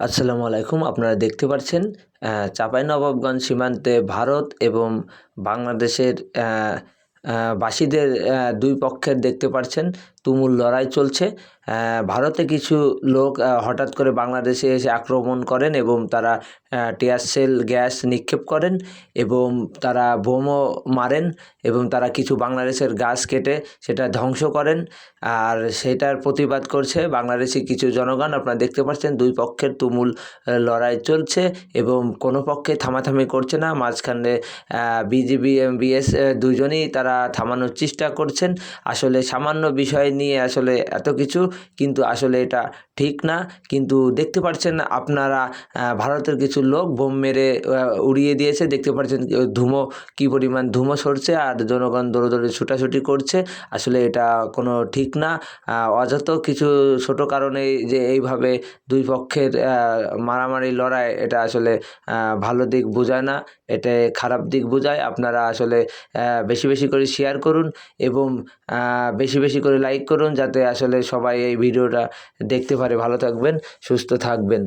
আসসালামু আলাইকুম। আপনারা দেখতে পাচ্ছেন চাঁপাইনবাবগঞ্জ সীমান্তে ভারত এবং বাংলাদেশের বাসীদের দুই পক্ষের দেখতে পাচ্ছেন তুমুল লড়াই চলছে। ভারতে কিছু লোক হঠাৎ করে বাংলাদেশে এসে আক্রমণ করেন এবং তারা টিয়ার সেল গ্যাস নিক্ষেপ করেন এবং তারা বোমও মারেন এবং তারা কিছু বাংলাদেশের গাছ কেটে সেটা ধ্বংস করেন। আর সেটার প্রতিবাদ করছে বাংলাদেশি কিছু জনগণ। আপনারা দেখতে পাচ্ছেন দুই পক্ষের তুমুল লড়াই চলছে এবং কোনো পক্ষে থামাথামি করছে না। মাঝখানে বিজিবি বিএস দুজনেই তারা থামানোর চেষ্টা করছেন। আসলে সামান্য বিষয় নিয়ে আসলে এত কিছু, কিন্তু আসলে এটা ঠিক না। কিন্তু দেখতে পাচ্ছেন আপনারা ভারতের কিছু লোক বোম মেরে উড়িয়ে দিয়েছে। দেখতে পাচ্ছেন ধুমো, কী পরিমাণ ধুমো সরছে আর জনগণ দৌড়দৌড়ি, ছুটাছুটি করছে। আসলে এটা কোনো ঠিক না। অযথ কিছু ছোট কারণেই যে এইভাবে দুই পক্ষের মারামারি, লড়াই, এটা আসলে ভালো দিক বোঝায় না। এটা খারাপ দিক বোঝায়। আপনারা আসলে বেশি বেশি করে শেয়ার করুন এবং বেশি বেশি করে লাইক করুন যাতে আসলে সবাই এই ভিডিওটা দেখতে পারে। ভালো থাকবেন সুস্থ থাকবেন।